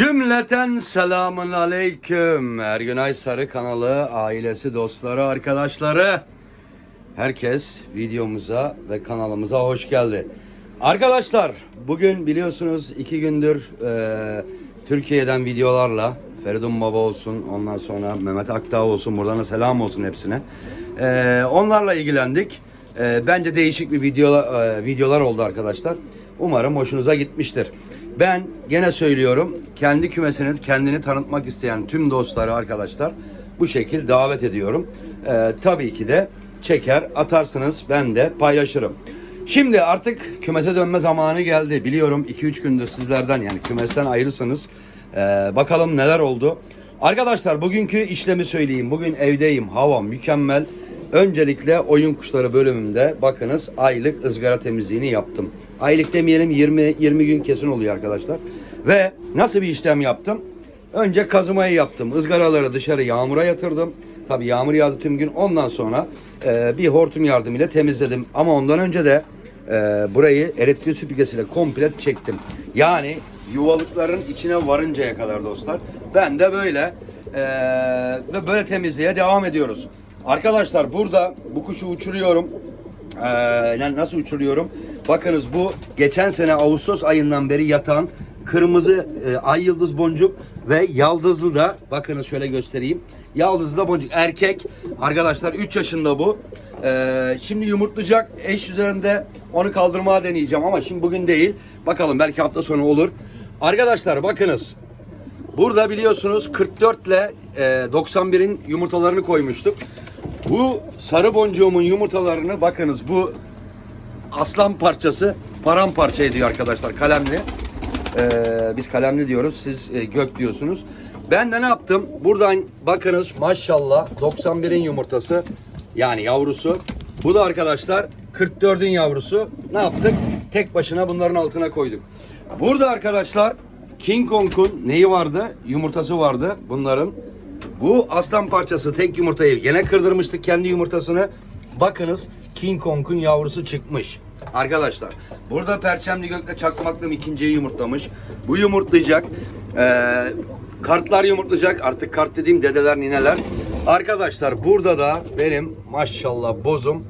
Cümleten selamun aleyküm. Ergünay Sarı kanalı, ailesi, dostları, arkadaşları. Herkes videomuza ve kanalımıza hoş geldi. Arkadaşlar bugün biliyorsunuz iki gündür e, Türkiye'den videolarla Feridun Baba olsun ondan sonra Mehmet Akdağ olsun buradan da selam olsun hepsine. E, onlarla ilgilendik. E, bence değişik bir video, e, videolar oldu arkadaşlar. Umarım hoşunuza gitmiştir. Ben gene söylüyorum kendi kümesini kendini tanıtmak isteyen tüm dostları arkadaşlar bu şekil davet ediyorum. Ee, tabii ki de çeker atarsınız ben de paylaşırım. Şimdi artık kümese dönme zamanı geldi. Biliyorum 2-3 gündür sizlerden yani kümesten ayrısınız. Ee, bakalım neler oldu. Arkadaşlar bugünkü işlemi söyleyeyim. Bugün evdeyim. Hava mükemmel. Öncelikle oyun kuşları bölümümde bakınız aylık ızgara temizliğini yaptım. Aylık demeyelim 20 20 gün kesin oluyor arkadaşlar. Ve nasıl bir işlem yaptım? Önce kazımayı yaptım. Izgaraları dışarı yağmura yatırdım. Tabi yağmur yağdı tüm gün. Ondan sonra e, bir hortum yardımıyla temizledim. Ama ondan önce de e, burayı elektrik süpürgesiyle komple çektim. Yani yuvalıkların içine varıncaya kadar dostlar. Ben de böyle e, ve böyle temizliğe devam ediyoruz. Arkadaşlar burada bu kuşu uçuruyorum. Ee, nasıl uçuruyorum? Bakınız bu geçen sene Ağustos ayından beri yatan kırmızı e, ay yıldız boncuk ve yaldızlı da bakınız şöyle göstereyim. Yaldızlı da boncuk erkek. Arkadaşlar 3 yaşında bu. Ee, şimdi yumurtlayacak. Eş üzerinde onu kaldırmaya deneyeceğim ama şimdi bugün değil. Bakalım belki hafta sonu olur. Arkadaşlar bakınız. Burada biliyorsunuz 44 ile e, 91'in yumurtalarını koymuştuk. Bu sarı boncuğumun yumurtalarını bakınız bu aslan parçası paramparça ediyor arkadaşlar kalemli. Ee, biz kalemli diyoruz siz e, gök diyorsunuz. Ben de ne yaptım? Buradan bakınız maşallah 91'in yumurtası yani yavrusu. Bu da arkadaşlar 44'ün yavrusu. Ne yaptık? Tek başına bunların altına koyduk. Burada arkadaşlar King Kong'un neyi vardı? Yumurtası vardı bunların. Bu aslan parçası tek yumurtayı gene kırdırmıştık kendi yumurtasını. Bakınız King Kong'un yavrusu çıkmış. Arkadaşlar burada perçemli gökle çakmaklım ikinciyi yumurtlamış. Bu yumurtlayacak. Ee, kartlar yumurtlayacak. Artık kart dediğim dedeler nineler. Arkadaşlar burada da benim maşallah bozum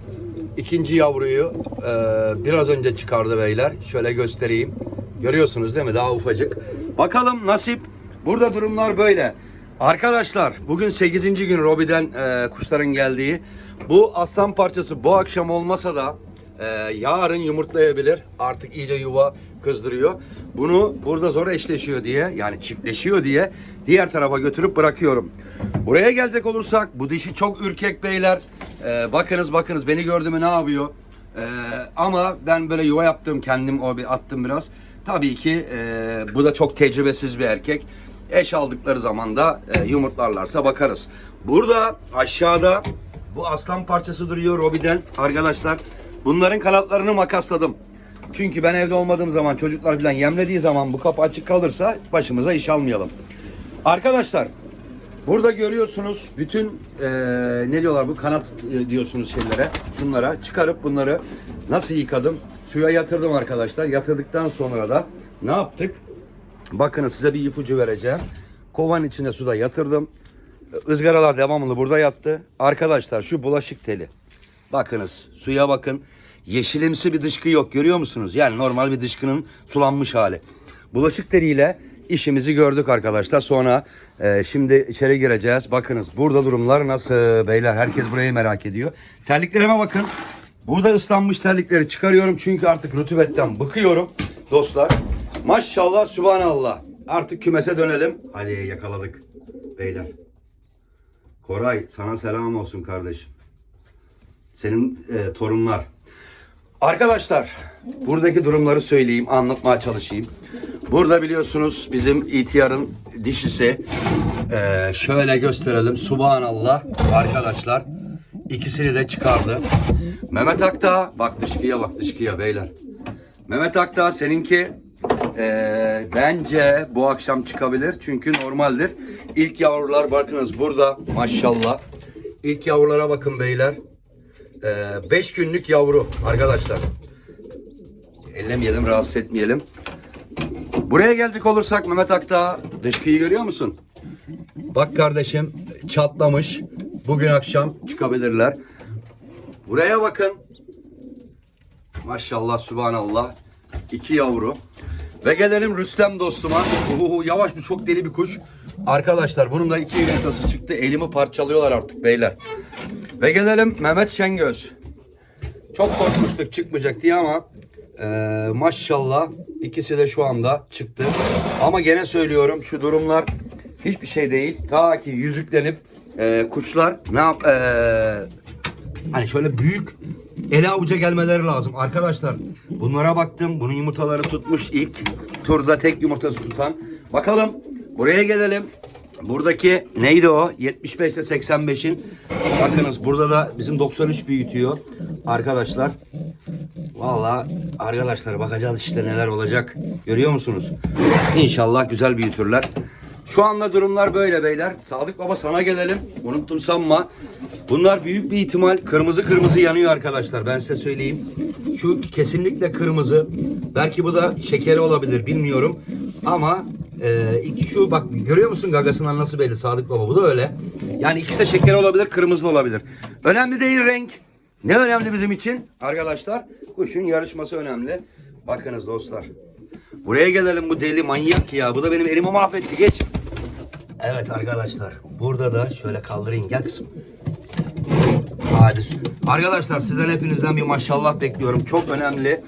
ikinci yavruyu e, biraz önce çıkardı beyler. Şöyle göstereyim. Görüyorsunuz değil mi? Daha ufacık. Bakalım nasip. Burada durumlar böyle. Arkadaşlar bugün 8. gün Robi'den e, kuşların geldiği. Bu aslan parçası bu akşam olmasa da e, yarın yumurtlayabilir. Artık iyice yuva kızdırıyor. Bunu burada zor eşleşiyor diye yani çiftleşiyor diye diğer tarafa götürüp bırakıyorum. Buraya gelecek olursak bu dişi çok ürkek beyler. E, bakınız bakınız beni gördü mü ne yapıyor? E, ama ben böyle yuva yaptım kendim o bir attım biraz. Tabii ki e, bu da çok tecrübesiz bir erkek. Eş aldıkları zaman da e, yumurtlarlarsa bakarız. Burada aşağıda bu aslan parçası duruyor Robi'den arkadaşlar. Bunların kanatlarını makasladım. Çünkü ben evde olmadığım zaman çocuklar falan yemlediği zaman bu kapı açık kalırsa başımıza iş almayalım. Arkadaşlar burada görüyorsunuz bütün e, ne diyorlar bu kanat e, diyorsunuz şeylere şunlara çıkarıp bunları nasıl yıkadım suya yatırdım arkadaşlar yatırdıktan sonra da ne yaptık Bakın size bir ipucu vereceğim. Kovan içine suda yatırdım. Izgaralar devamlı burada yattı. Arkadaşlar şu bulaşık teli. Bakınız suya bakın. Yeşilimsi bir dışkı yok görüyor musunuz? Yani normal bir dışkının sulanmış hali. Bulaşık teliyle işimizi gördük arkadaşlar. Sonra e, şimdi içeri gireceğiz. Bakınız burada durumlar nasıl beyler? Herkes burayı merak ediyor. Terliklerime bakın. Burada ıslanmış terlikleri çıkarıyorum çünkü artık rutubetten bıkıyorum dostlar. Maşallah subhanallah. Artık kümese dönelim. Hadi yakaladık beyler. Koray sana selam olsun kardeşim. Senin e, torunlar. Arkadaşlar buradaki durumları söyleyeyim, anlatmaya çalışayım. Burada biliyorsunuz bizim ihtiyarın dişisi. E, şöyle gösterelim. Subhanallah arkadaşlar. ikisini de çıkardı. Mehmet Akta bak dışkıya bak dışkıya beyler. Mehmet Akta seninki ee, bence bu akşam çıkabilir çünkü normaldir. İlk yavrular bakınız burada maşallah. İlk yavrulara bakın beyler. 5 günlük yavru arkadaşlar. Ellemeyelim rahatsız etmeyelim. Buraya gelecek olursak Mehmet Akta dışkıyı görüyor musun? Bak kardeşim çatlamış. Bugün akşam çıkabilirler. Buraya bakın. Maşallah subhanallah. İki yavru. Ve gelelim Rüstem dostuma. Uhu, yavaş bir çok deli bir kuş. Arkadaşlar bunun da iki yumurtası çıktı. Elimi parçalıyorlar artık beyler. Ve gelelim Mehmet Şengöz. Çok korkmuştuk çıkmayacak diye ama eee, maşallah ikisi de şu anda çıktı. Ama gene söylüyorum şu durumlar hiçbir şey değil. Ta ki yüzüklenip eee, kuşlar ne yap eee, hani şöyle büyük ele avuca gelmeleri lazım. Arkadaşlar bunlara baktım. Bunun yumurtaları tutmuş ilk turda tek yumurtası tutan. Bakalım buraya gelelim. Buradaki neydi o? 75 ile 85'in. Bakınız burada da bizim 93 büyütüyor. Arkadaşlar. Vallahi arkadaşlar bakacağız işte neler olacak. Görüyor musunuz? İnşallah güzel büyütürler. Şu anda durumlar böyle beyler. Sadık Baba sana gelelim. Unuttum sanma. Bunlar büyük bir ihtimal kırmızı kırmızı yanıyor arkadaşlar. Ben size söyleyeyim. Şu kesinlikle kırmızı. Belki bu da şekeri olabilir bilmiyorum. Ama e, şu bak görüyor musun gagasından nasıl belli Sadık Baba? Bu da öyle. Yani ikisi de şekeri olabilir, kırmızı olabilir. Önemli değil renk. Ne önemli bizim için? Arkadaşlar kuşun yarışması önemli. Bakınız dostlar. Buraya gelelim bu deli manyak ya. Bu da benim elimi mahvetti. Geç. Evet arkadaşlar. Burada da şöyle kaldırayım. Gel kızım. Hadi. Arkadaşlar sizden hepinizden bir maşallah bekliyorum. Çok önemli.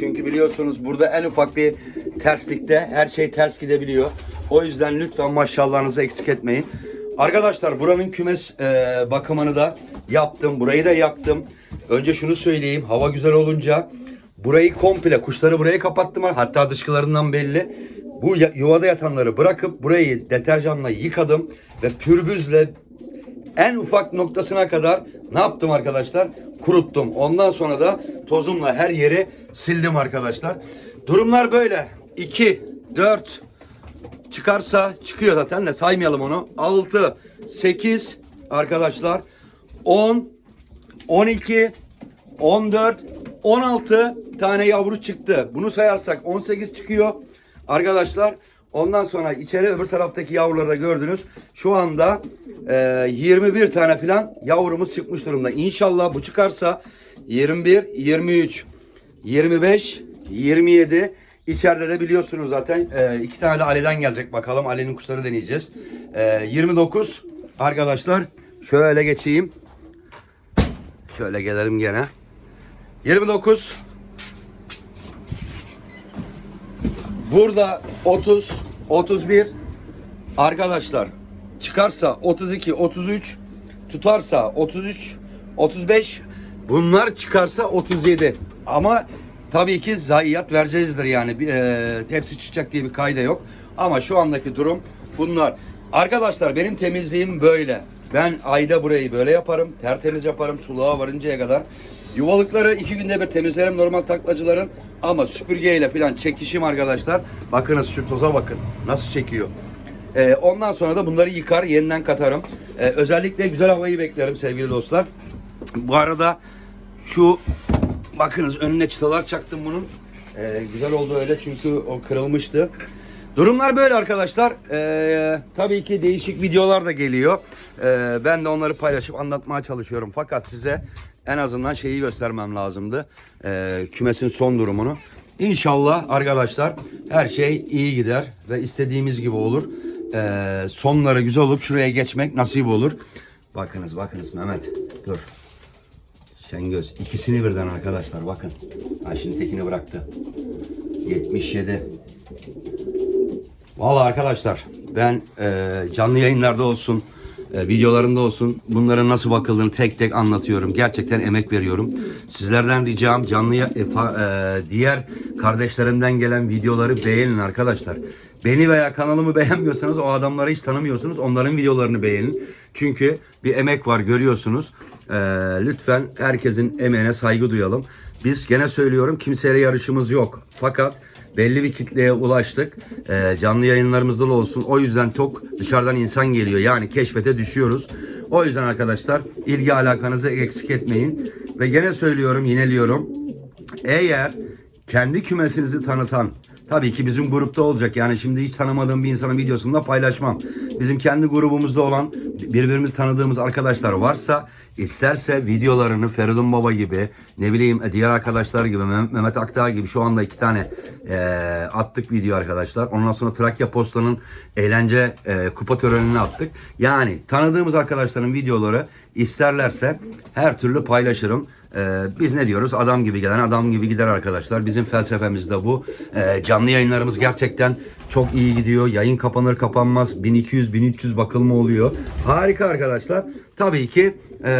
Çünkü biliyorsunuz burada en ufak bir terslikte her şey ters gidebiliyor. O yüzden lütfen maşallahınızı eksik etmeyin. Arkadaşlar buranın kümes e, bakımını da yaptım. Burayı da yaktım. Önce şunu söyleyeyim. Hava güzel olunca burayı komple kuşları buraya kapattım. Hatta dışkılarından belli. Bu yuvada yatanları bırakıp burayı deterjanla yıkadım ve pürbüzle en ufak noktasına kadar ne yaptım arkadaşlar? Kuruttum. Ondan sonra da tozumla her yeri sildim arkadaşlar. Durumlar böyle. 2, 4 çıkarsa çıkıyor zaten de saymayalım onu. 6, 8 arkadaşlar. 10, 12, 14, 16 tane yavru çıktı. Bunu sayarsak 18 çıkıyor. Arkadaşlar ondan sonra içeri öbür taraftaki yavruları da gördünüz. Şu anda e, 21 tane falan yavrumuz çıkmış durumda. İnşallah bu çıkarsa 21, 23, 25, 27 İçeride de biliyorsunuz zaten e, iki tane de Ali'den gelecek bakalım. Ali'nin kuşları deneyeceğiz. E, 29 arkadaşlar şöyle geçeyim. Şöyle gelelim gene. 29 Burada 30 31 arkadaşlar çıkarsa 32 33 tutarsa 33 35 bunlar çıkarsa 37 ama tabii ki zayiat vereceğizdir yani. E, hepsi çıkacak diye bir kayda yok. Ama şu andaki durum bunlar. Arkadaşlar benim temizliğim böyle. Ben ayda burayı böyle yaparım tertemiz yaparım suluğa varıncaya kadar. Yuvalıkları iki günde bir temizlerim normal taklacıların. Ama süpürgeyle falan çekişim arkadaşlar. Bakınız şu toza bakın. Nasıl çekiyor. Ee, ondan sonra da bunları yıkar yeniden katarım. Ee, özellikle güzel havayı beklerim sevgili dostlar. Bu arada şu bakınız önüne çıtalar çaktım bunun. Ee, güzel oldu öyle çünkü o kırılmıştı. Durumlar böyle arkadaşlar. Ee, tabii ki değişik videolar da geliyor. Ee, ben de onları paylaşıp anlatmaya çalışıyorum. Fakat size en azından şeyi göstermem lazımdı. Ee, kümesin son durumunu. İnşallah arkadaşlar her şey iyi gider ve istediğimiz gibi olur. Ee, sonları güzel olup şuraya geçmek nasip olur. Bakınız bakınız Mehmet dur. Şengöz ikisini birden arkadaşlar bakın. Ha şimdi tekini bıraktı. 77. Vallahi arkadaşlar ben e, canlı yayınlarda olsun, e, videolarında olsun bunların nasıl bakıldığını tek tek anlatıyorum. Gerçekten emek veriyorum. Sizlerden ricam canlı e, fa- e, diğer kardeşlerimden gelen videoları beğenin arkadaşlar. Beni veya kanalımı beğenmiyorsanız o adamları hiç tanımıyorsunuz. Onların videolarını beğenin. Çünkü bir emek var görüyorsunuz. E, lütfen herkesin emeğine saygı duyalım. Biz gene söylüyorum kimseye yarışımız yok. Fakat belli bir kitleye ulaştık. Ee, canlı yayınlarımızda da olsun. O yüzden çok dışarıdan insan geliyor. Yani keşfete düşüyoruz. O yüzden arkadaşlar ilgi alakanızı eksik etmeyin. Ve gene söylüyorum, yineliyorum. Eğer kendi kümesinizi tanıtan tabii ki bizim grupta olacak. Yani şimdi hiç tanımadığım bir insanın videosunu da paylaşmam. Bizim kendi grubumuzda olan birbirimiz tanıdığımız arkadaşlar varsa isterse videolarını Feridun Baba gibi ne bileyim diğer arkadaşlar gibi Meh- Mehmet Akdağ gibi şu anda iki tane eee, attık video arkadaşlar. Ondan sonra Trakya Posta'nın eğlence eee, kupa törenini attık. Yani tanıdığımız arkadaşların videoları isterlerse her türlü paylaşırım. Ee, biz ne diyoruz? Adam gibi gelen adam gibi gider arkadaşlar. Bizim felsefemiz de bu. Ee, canlı yayınlarımız gerçekten çok iyi gidiyor. Yayın kapanır kapanmaz 1200-1300 bakılma oluyor. Harika arkadaşlar. Tabii ki e,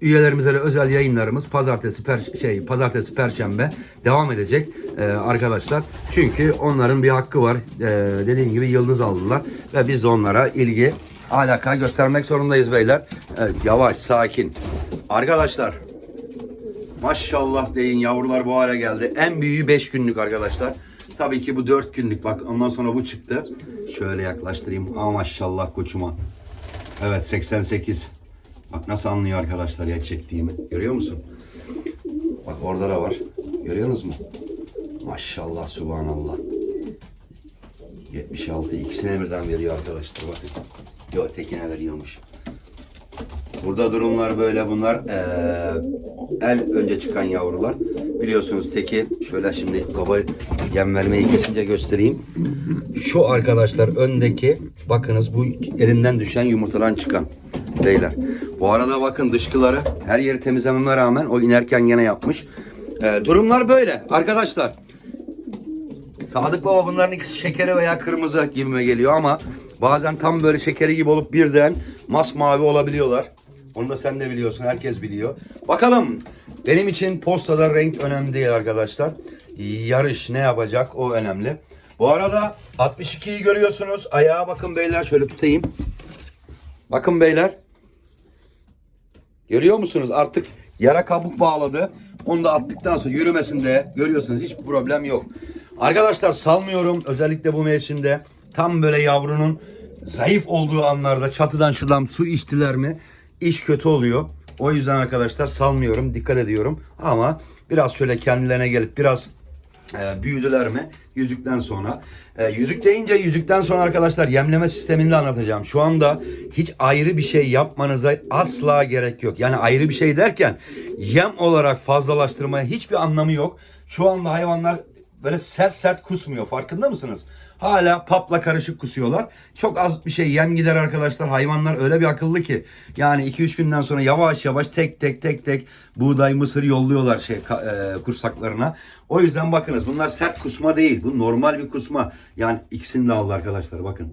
üyelerimize de özel yayınlarımız pazartesi per şey pazartesi perşembe devam edecek e, arkadaşlar. Çünkü onların bir hakkı var. E, dediğim gibi yıldız aldılar ve biz de onlara ilgi alaka göstermek zorundayız beyler. Evet, yavaş, sakin. Arkadaşlar Maşallah deyin yavrular bu hale geldi. En büyüğü 5 günlük arkadaşlar. Tabii ki bu 4 günlük bak ondan sonra bu çıktı. Şöyle yaklaştırayım. Ama maşallah koçuma. Evet 88. Bak nasıl anlıyor arkadaşlar ya çektiğimi. Görüyor musun? Bak orada da var. Görüyorsunuz mu? Maşallah subhanallah. 76 ikisine birden veriyor arkadaşlar bakın. Yok tekine veriyormuş. Burada durumlar böyle bunlar eee en önce çıkan yavrular. Biliyorsunuz teki şöyle şimdi baba yem vermeyi kesince göstereyim. Şu arkadaşlar öndeki bakınız bu elinden düşen yumurtadan çıkan beyler. Bu arada bakın dışkıları her yeri temizlememe rağmen o inerken gene yapmış. Eee, durumlar böyle arkadaşlar. Sadık Baba bunların ikisi şekeri veya kırmızı gibime geliyor ama bazen tam böyle şekeri gibi olup birden masmavi olabiliyorlar. Onu da sen de biliyorsun, herkes biliyor. Bakalım benim için postada renk önemli değil arkadaşlar. Yarış ne yapacak o önemli. Bu arada 62'yi görüyorsunuz. Ayağa bakın beyler şöyle tutayım. Bakın beyler. Görüyor musunuz? Artık yara kabuk bağladı. Onu da attıktan sonra yürümesinde görüyorsunuz hiç problem yok. Arkadaşlar salmıyorum özellikle bu mevsimde. Tam böyle yavrunun zayıf olduğu anlarda çatıdan şuradan su içtiler mi iş kötü oluyor. O yüzden arkadaşlar salmıyorum, dikkat ediyorum. Ama biraz şöyle kendilerine gelip biraz e, büyüdüler mi yüzükten sonra. E, yüzük deyince yüzükten sonra arkadaşlar yemleme sistemini de anlatacağım. Şu anda hiç ayrı bir şey yapmanıza asla gerek yok. Yani ayrı bir şey derken yem olarak fazlalaştırmaya hiçbir anlamı yok. Şu anda hayvanlar böyle sert sert kusmuyor. Farkında mısınız? Hala papla karışık kusuyorlar. Çok az bir şey yem gider arkadaşlar. Hayvanlar öyle bir akıllı ki. Yani 2-3 günden sonra yavaş yavaş tek tek tek tek buğday, mısır yolluyorlar şey e, kursaklarına. O yüzden bakınız bunlar sert kusma değil. Bu normal bir kusma. Yani ikisini de aldı arkadaşlar bakın.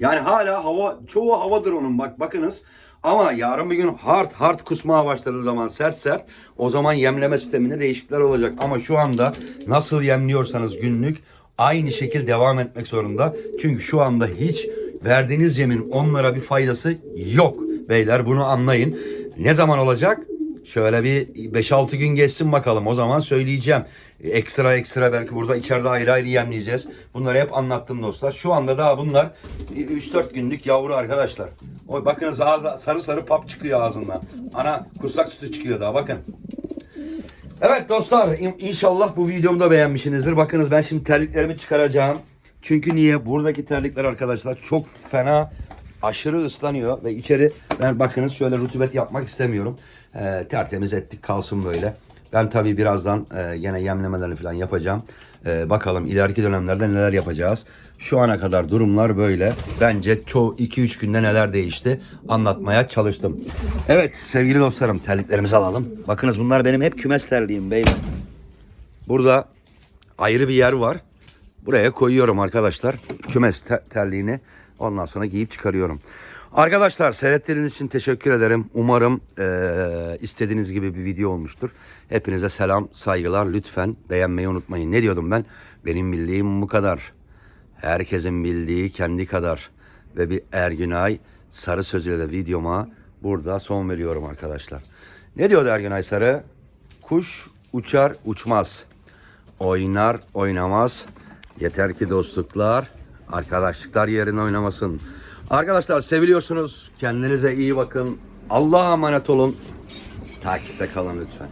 Yani hala hava çoğu havadır onun bak bakınız. Ama yarın bir gün hard hard kusmaya başladığı zaman sert sert o zaman yemleme sisteminde değişiklikler olacak. Ama şu anda nasıl yemliyorsanız günlük aynı şekil devam etmek zorunda. Çünkü şu anda hiç verdiğiniz yemin onlara bir faydası yok. Beyler bunu anlayın. Ne zaman olacak? Şöyle bir 5-6 gün geçsin bakalım. O zaman söyleyeceğim. Ekstra ekstra belki burada içeride ayrı ayrı yemleyeceğiz. Bunları hep anlattım dostlar. Şu anda daha bunlar 3-4 günlük yavru arkadaşlar. O bakın ağzı, sarı sarı pap çıkıyor ağzından. Ana kursak sütü çıkıyor daha bakın. Evet dostlar in- inşallah bu videomu da beğenmişsinizdir. Bakınız ben şimdi terliklerimi çıkaracağım. Çünkü niye? Buradaki terlikler arkadaşlar çok fena aşırı ıslanıyor ve içeri ben bakınız şöyle rutubet yapmak istemiyorum. Ee, tertemiz ettik kalsın böyle. Ben tabii birazdan e, gene yemlemelerini falan yapacağım. Ee, bakalım ileriki dönemlerde neler yapacağız. Şu ana kadar durumlar böyle. Bence çoğu 2-3 günde neler değişti anlatmaya çalıştım. Evet sevgili dostlarım terliklerimizi alalım. Bakınız bunlar benim hep kümes terliğim beyler. Burada ayrı bir yer var. Buraya koyuyorum arkadaşlar. Kümes te- terliğini. Ondan sonra giyip çıkarıyorum. Arkadaşlar seyrettiğiniz için teşekkür ederim. Umarım eee, istediğiniz gibi bir video olmuştur. Hepinize selam, saygılar. Lütfen beğenmeyi unutmayın. Ne diyordum ben? Benim bildiğim bu kadar. Herkesin bildiği kendi kadar. Ve bir Ergünay Sarı sözüyle de videoma burada son veriyorum arkadaşlar. Ne diyordu Ergünay Sarı? Kuş uçar uçmaz. Oynar oynamaz. Yeter ki dostluklar, arkadaşlıklar yerine oynamasın. Arkadaşlar seviliyorsunuz. Kendinize iyi bakın. Allah'a emanet olun. Takipte kalın lütfen.